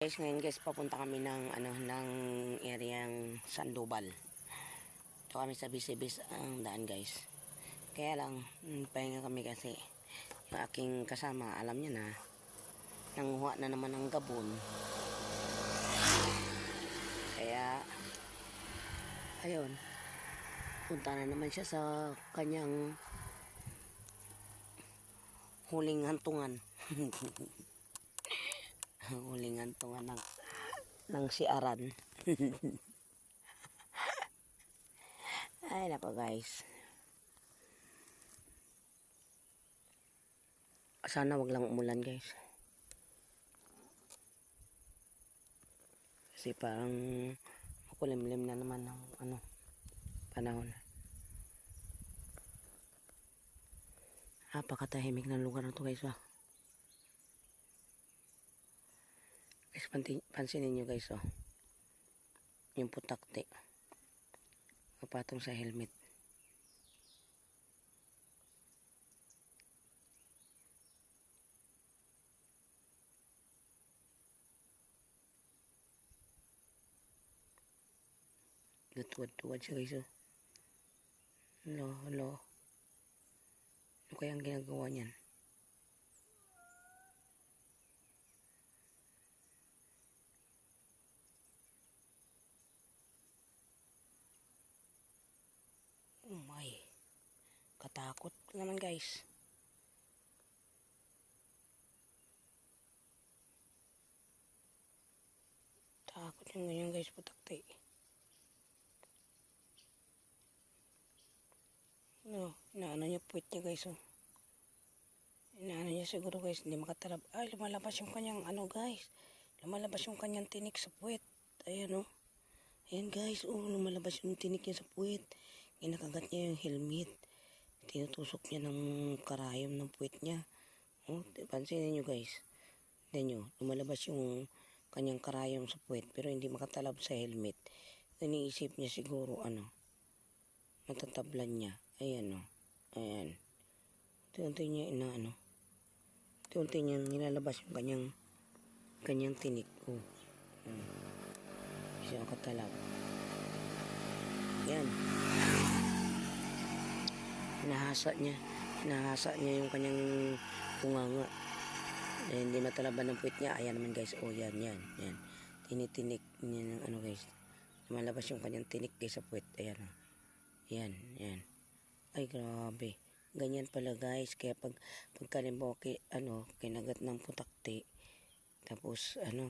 Guys, ngayon guys, papunta kami ng ano ng areang Sandoval. Ito kami sa Bisibis ang daan guys. Kaya lang, pahinga kami kasi yung aking kasama, alam niya na, nanguha na naman ng gabon. Kaya, ayun, punta na naman siya sa kanyang huling hantungan. huling hantungan ng, ng si Aran. Ay, nako guys. Sana wag lang umulan guys. Kasi parang makulimlim na naman ng ano, panahon. Napakatahimik ng lugar na to guys ah. Guys, pansinin nyo guys oh. Yung putakti. Kapatong sa helmet. Tuwad-tuwad siya guys oh. Hello, hello. Ano kayang ginagawa niyan? Oh my. Katakot naman guys. Takot yung ganyan guys putakti. No, inaano niya puwit niya guys oh. Inaano niya siguro guys, hindi makatarab. Ay, lumalabas yung kanyang ano guys. Lumalabas yung kanyang tinik sa puwit. Ayan oh. Ayan guys, oh, lumalabas yung tinik niya sa puwit. Inakagat niya yung helmet. Tinutusok niya ng karayom ng puwit niya. Oh, pansinin niyo guys. Tignan niyo, lumalabas yung kanyang karayom sa puwit pero hindi makatalab sa helmet. Iniisip niya siguro ano, matatablan niya. Ayan oh. Ayan. Unti-unti niya inaano. Unti-unti niya nilalabas yung kanyang kanyang tinik. Oh. Hmm. Siya katalab. Yan. Nahasa niya. Nahasa niya yung kanyang bunganga. Eh, hindi matalaban ng puwit niya. Ayan naman guys. Oh, yan, yan, yan. Tinitinik niya ng ano guys. Lumalabas yung kanyang tinik guys sa puwit. Ayan. oh. Yan, yan. Ay, grabe. Ganyan pala guys. Kaya pag, pagka rin po, ki, ano, kinagat ng putakti, tapos, ano,